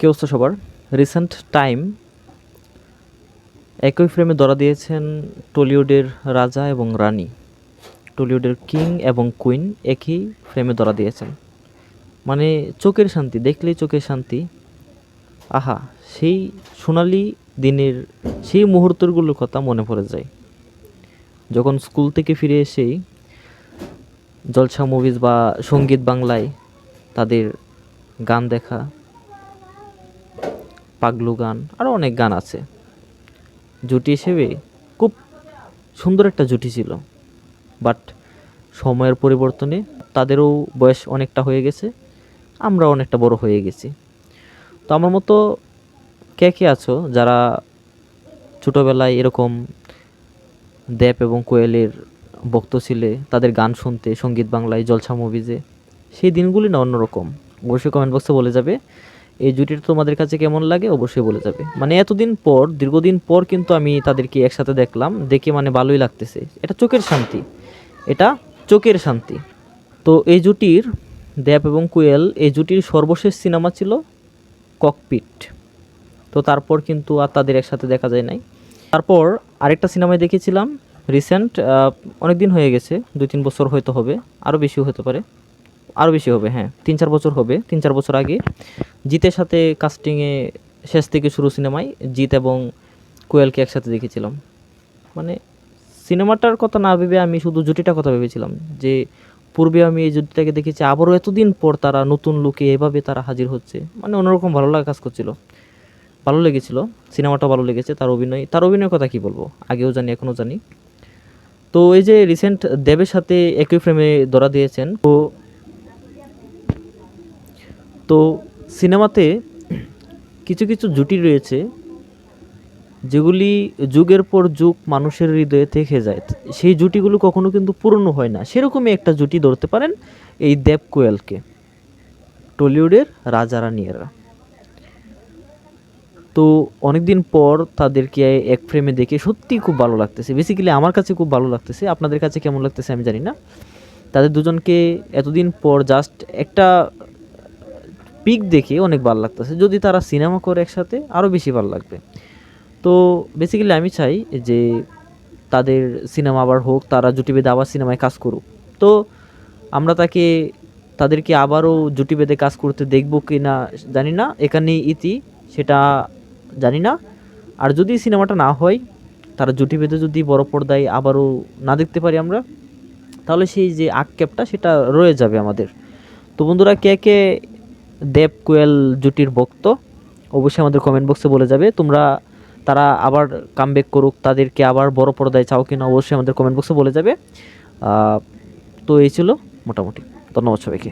কী অবস্থা সবার? Recent time একই ফ্রেমে ধরা দিয়েছেন টলিউডের রাজা এবং রানী। টলিউডের কিং এবং কুইন একই ফ্রেমে ধরা দিয়েছেন। মানে চোখের শান্তি, দেখলেই চোখের শান্তি। আহা, সেই সোনালি দিনের, সেই মুহূর্তগুলোর কথা মনে পড়ে যায়। যখন স্কুল থেকে ফিরে এসেই জলসা মুভিজ বা সংগীত বাংলায় তাদের গান দেখা পাগলু গান আরও অনেক গান আছে। জুটি হিসেবে খুব সুন্দর একটা জুটি ছিল। বাট সময়ের পরিবর্তনে তাদেরও বয়স অনেকটা হয়ে গেছে আমরা অনেকটা বড় হয়ে গেছি। তো আমার মতো কে কে আছো যারা ছোটোবেলায় এরকম দেব এবং কোয়েলের বক্ত ছিলে, তাদের গান শুনতে, সংগীত বাংলায় জলসা মুভিজে সেই দিনগুলি না অন্যরকম। অবশ্যই কমেন্ট বক্সে বলে যাবে। এই জুটিটা তোমাদের কাছে কেমন লাগে অবশ্যই বলে যাবে। মানে এতদিন পর, দীর্ঘদিন পর কিন্তু আমি তাদেরকে একসাথে দেখলাম, দেখে মানে ভালোই লাগতেছে। এটা চোখের শান্তি। এটা চোখের শান্তি। তো এই জুটির দেব এবং কুয়েল, এই জুটির সর্বশেষ সিনেমা ছিল ককপিট। তো তারপর কিন্তু আর তাদের একসাথে দেখা যায় নাই। তারপর আরেকটা সিনেমায় দেখেছিলাম, রিসেন্ট অনেক দিন হয়ে গেছে, দুই তিন বছর হয়তো হবে, আরও বেশিও হতে পারে। আরও বেশি হবে হ্যাঁ তিন চার বছর হবে। তিন চার বছর আগে জিতের সাথে কাস্টিংয়ে শেষ থেকে শুরু সিনেমায় জিত এবং কোয়েলকে একসাথে দেখেছিলাম। মানে সিনেমাটার কথা না ভেবে আমি শুধু জুটিটার কথা ভেবেছিলাম যে পূর্বে আমি এই জুটিটাকে দেখেছি, আবারও এতদিন পর তারা নতুন লুকে এভাবে তারা হাজির হচ্ছে। মানে অন্যরকম ভালো লাগা কাজ করছিল। ভালো লেগেছিল সিনেমাটা ভালো লেগেছে, তার অভিনয়, তার অভিনয়ের কথা কি বলব? আগেও জানি, এখনও জানি। তো এই যে রিসেন্ট দেবের সাথে একই ফ্রেমে ধরা দিয়েছেন, তো তো সিনেমাতে কিছু কিছু জুটি রয়েছে যেগুলি যুগের পর যুগ মানুষের হৃদয়ে থেকে যায়। সেই জুটিগুলো কখনো কিন্তু পুরনো হয় না। সেরকমই একটা জুটি ধরতে পারেন এই দেব কোয়েলকে, টলিউডের রাজা রানিয়েরা। তো অনেকদিন পর তাদেরকে এক ফ্রেমে দেখে সত্যি খুব ভালো লাগতেছে। বেসিক্যালি আমার কাছে খুব ভালো লাগতেছে। আপনাদের কাছে কেমন লাগতেছে আমি জানি না। তাদের দুজনকে এতদিন পর জাস্ট একটা পিক দেখে অনেক ভালো লাগতেছে। যদি তারা সিনেমা করে একসাথে আরও বেশি ভালো লাগবে। তো বেসিক্যালি আমি চাই যে তাদের সিনেমা আবার হোক, তারা জুটি বেঁধে আবার সিনেমায় কাজ করুক। তো আমরা তাকে, তাদেরকে আবারও জুটি বেঁধে কাজ করতে দেখব কি না জানি না। এখানেই ইতি, সেটা জানি না। আর যদি সিনেমাটা না হয়, তারা জুটি বেঁধে যদি বড় পর্দায় আবারও না দেখতে পারি আমরা, তাহলে সেই যে আক্ষেপটা সেটা রয়ে যাবে আমাদের। তো বন্ধুরা, কে কে দেব কোয়েল জুটির ভক্ত, অবশ্যই আমাদের কমেন্ট বক্সে বলে যাবে। তোমরা, তারা আবার কামব্যাক করুক, তাদেরকে আবার বড় পর্দায় চাও কিনা অবশ্যই আমাদের কমেন্ট বক্সে বলে যাবে। তো এই ছিল মোটামুটি। ধন্যবাদ সবাইকে।